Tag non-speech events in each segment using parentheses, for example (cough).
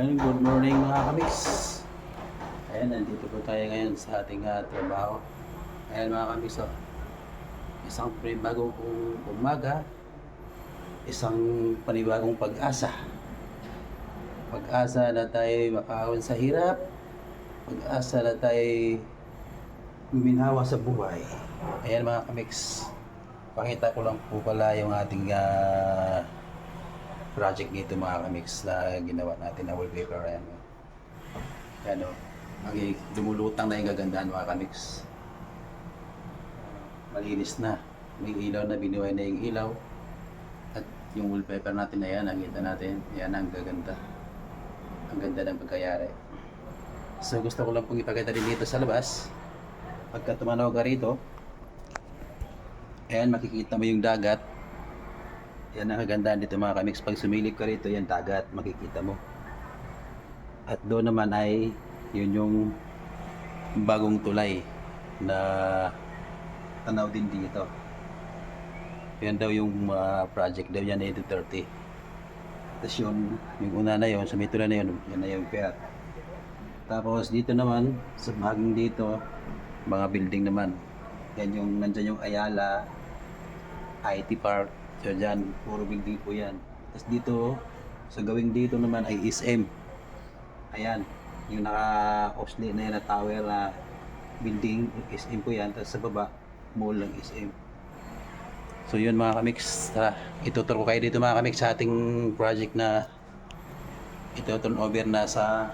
Ayan, good morning mga kamiks. Ayan, nandito po tayo ngayon sa ating ah, trabaho. Ayan mga kamiks, oh. isang panibagong umaga, isang panibagong pag-asa. Pag-asa na tayo makaon sa hirap, pag-asa na tayo guminhawa sa buhay. Ayan mga kamiks, pakita ko lang po pala yung ating ah, project dito mga kamix na ginawa natin na wallpaper ayan o. Yan o. Ang dumulutang na yung gagandahan mga kamix. Malinis na. May ilaw na, binuhay na yung ilaw. At yung wallpaper natin na yan, nakita natin, yan ang gaganda. Ang ganda ng pagkayari. So gusto ko lang pong ipakita din dito sa labas. Pagka tumanaw ka rito, ayan makikita mo yung dagat yan ang kagandahan dito mga kamix. Pag sumilip ka rito, yan dagat, makikita mo. At doon naman ay, yun yung bagong tulay na tanaw din dito. Yan daw yung ah, project daw yan na 30. Tapos yun, yung una na yun, sa may tulay na yun, yan na yung pier. Tapos dito naman, sa bahaging dito, mga building naman. Yan yung, nandyan yung Ayala, IT Park, So dyan, puro building po yan. Tapos dito, sa gawing dito naman ay SM. Ayan, yung naka-osli na yan na tower na building, SM po yan. Tapos sa baba, mall ng SM. So yun mga kamix, tara, ituturo kayo dito mga kamix sa ating project na ito turn over na sa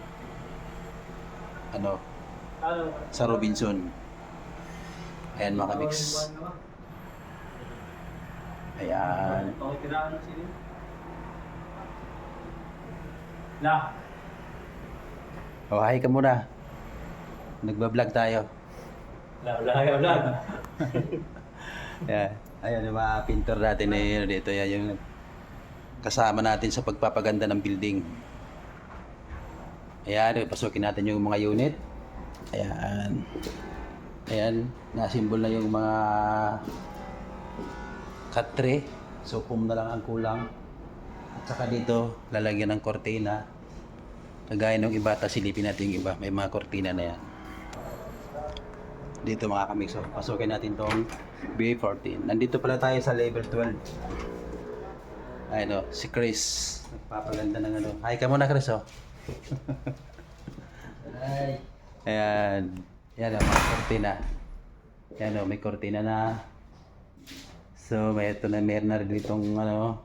ano, sa Robinson. Ayan mga kamix. Ayan. Na. Oh, hi ka muna. Nagba-vlog tayo. La, la, la, la. Ayan. Ayan yung mga pintor natin na yun dito. Yan yung kasama natin sa pagpapaganda ng building. Ayan, pasukin natin yung mga unit. Ayan. Ayan, nasimbol na yung mga katre. So, pum na lang ang kulang. At saka dito, lalagyan ng kortina. Kagaya ng iba, tapos silipin natin yung iba. May mga kortina na yan. Dito mga kamix, so, pasukin natin tong B14. Nandito pala tayo sa level 12. Ayun o, si Chris. Nagpapaganda ng ano. Hi ka muna Chris oh. Ay. Ayan. Yan o, mga kortina. Yan o, may kortina na. So, may ito na, meron na rin itong ano.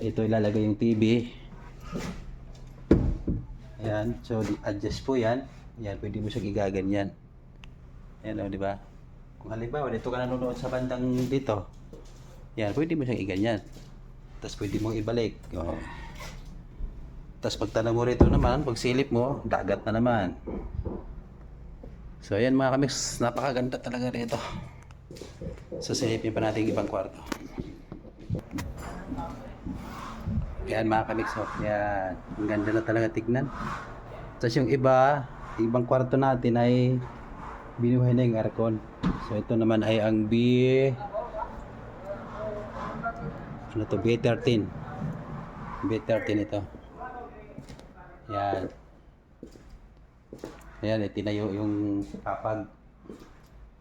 Ito ilalagay yung TV. Ayan. So, adjust po yan. Yan, pwede mo siyang igaganyan. Yan o, di ba? Kung halimbawa, dito ka nanonood sa bandang dito. Yan, pwede mo siyang iganyan. Tapos pwede mong ibalik. O. Tapos pag tanong mo rito naman, pag silip mo, dagat na naman. So ayan mga kamiks, napakaganda talaga rito. So pa natin ibang kwarto. Yan mga kamiks, oh. yan. Ang ganda na talaga tignan. Tapos yung iba, ibang kwarto natin ay binuhay na yung aircon. So ito naman ay ang B... Ano to? B13. B13 ito. Yan. Ayan, itinayo yung papag.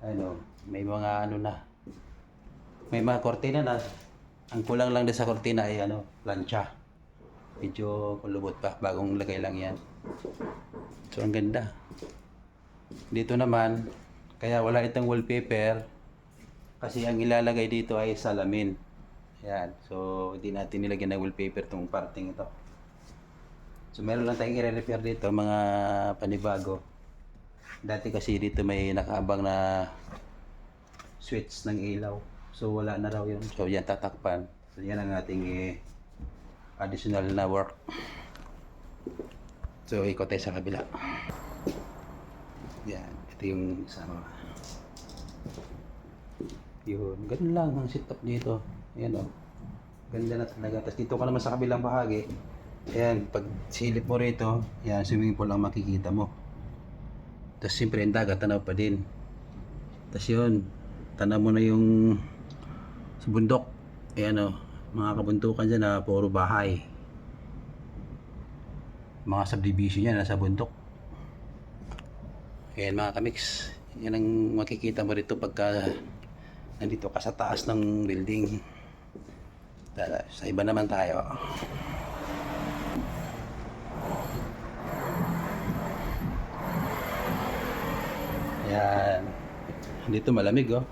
Ano, may mga ano na. May mga kortina na. Ang kulang lang din sa kortina ay ano, plancha. Medyo kulubot pa, bagong lagay lang yan. So, ang ganda. Dito naman, kaya wala itong wallpaper kasi ang ilalagay dito ay salamin. Yan. So, hindi natin nilagyan ng wallpaper tong parting ito. So meron lang tayong i-repair dito mga panibago. Dati kasi dito may nakaabang na switch ng ilaw. So wala na raw yun. So yan tatakpan. So yan ang ating eh, additional na work. So ikot tayo sa kabila. Yan. Ito yung isama. Yun. Ganun lang ang setup dito. Ayan o. Ganda na talaga. Tapos dito ka naman sa kabilang bahagi. Ayan, pag silip mo rito, yan, swimming pool ang makikita mo. Tapos siyempre, yung dagat, tanaw pa din. Tapos yun, tanaw mo na yung sa bundok. Ayan o, mga kabuntukan dyan na puro bahay. mga subdivision yan nasa bundok. Ayan mga kamix, yan ang makikita mo rito pagka nandito ka sa taas ng building. Tara, Sa iba naman tayo. Yan. Dito malamig oh.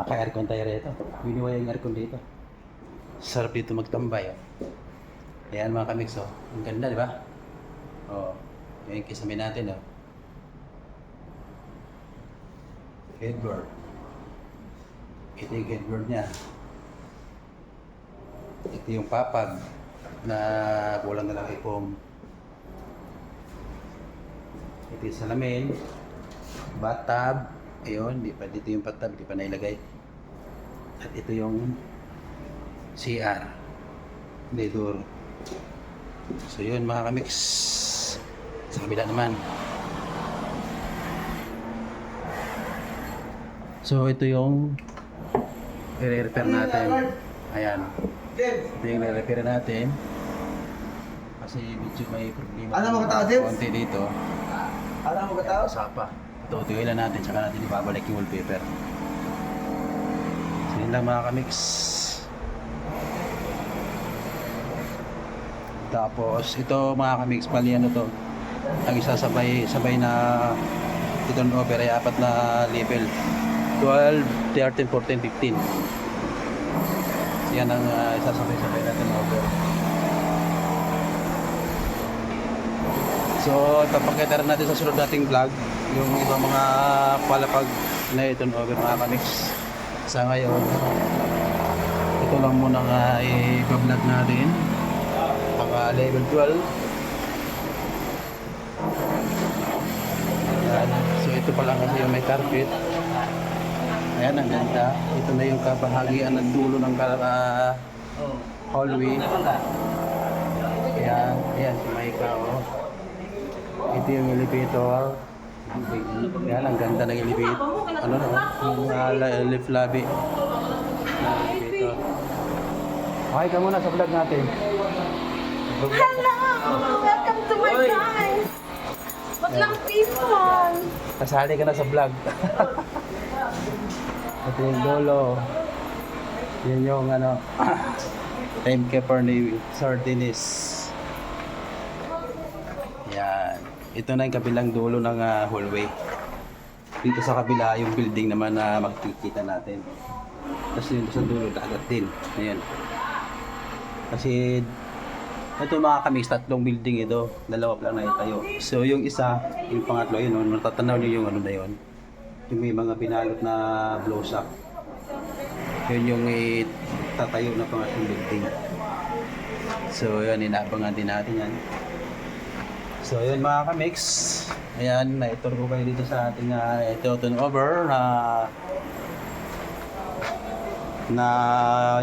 Naka-aircon tayo rito. Biniwa yung aircon dito. Sarap dito magtambay oh. Ayan mga kamix oh. Ang ganda di ba? Oh. Yung kisame natin oh. Headboard. Ito yung headboard niya. Ito yung papag na kulang na lang ipong. Ito yung salamin. Bathtub. Ayun, di pa dito yung bathtub, di pa nailagay. At ito yung CR. Door. So yun mga kamix. Sa kabila naman. So ito yung i-repair natin. Ayan. Ito yung i-repair natin. Kasi medyo may problema. Ano mga tao, James? Konti dito. Alam mo ba tao? Sapa. Tutuloy lang natin, saka natin ibabalik yung wallpaper. So lang mga kamix. Tapos ito mga kamix, bali ano to, ang isa sabay, sabay na turn over ay apat na level. 12, 13, 14, 15. So yan ang uh, isasabay-sabay natin over. So, ipapakita rin natin sa sunod nating vlog yung ibang mga palapag na turn over mga kamix. Sa ngayon, ito lang muna nga i-vlog natin. Paka level 12. Yan. So, ito pa lang kasi yung may carpet. Ayan, ang ganda. Ito na yung kabahagian ng dulo ng uh, hallway. Ayan, ayan, may kao. Ito yung elevator. Yan, ang ganda ng elevator. Ano na, yung uh, lift lobby. Elevator. Okay ka muna sa vlog natin. Hello! Welcome to my guys! What lang people? Kasali ka na sa vlog. (laughs) Ito yung dolo. Yan yung ano, (clears throat) timekeeper ni Sardinis. Yan. Ito na yung kabilang dulo ng ah, hallway. Dito sa kabila yung building naman na magkikita natin. Tapos yun sa dulo dagat din. Ayan. Kasi ito mga kami, tatlong building ito. Dalawa lang na tayo. So yung isa, yung pangatlo yun, no, natatanaw niyo yung ano na yun. Yung may mga binalot na blow up. Yun yung tatayo na pangatlong building. So yun, inaabangan din natin yan. So yun mga kamix. Ayan, naitur ko kayo dito sa ating uh, ito over na na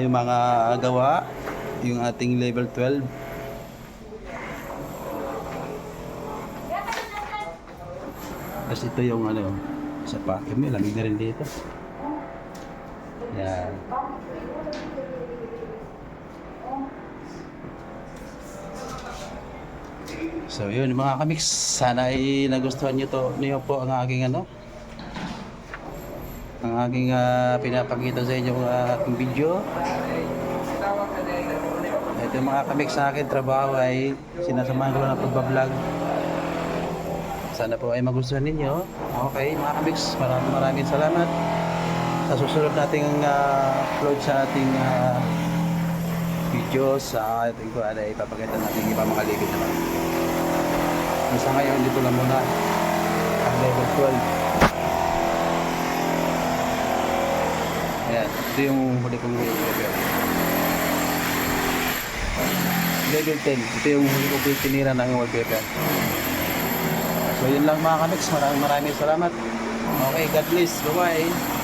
yung mga gawa yung ating level 12 Tapos ito yung ano, sa pa. May lamig na rin dito. Yan. So yun mga kamix, sana ay nagustuhan nyo to niyo po ang aking ano ang aking ah, pinapakita sa inyo aking video. Ito mga kamix sa akin trabaho ay sinasamahan ko ng pagbablog. Sana po ay magustuhan ninyo. Okay, mga kamix, maraming maraming salamat. Sa susunod nating uh, upload sa ating uh, video sa ating ko ay ipapakita natin iba mga libid naman. Sa ngayon, dito lang muna ang level 12. Ayan, ito yung huli kong level. Level 10, ito yung huli kong tinira ng wallpaper. So yun lang mga kamix, maraming maraming salamat. Okay, God bless. Bye-bye.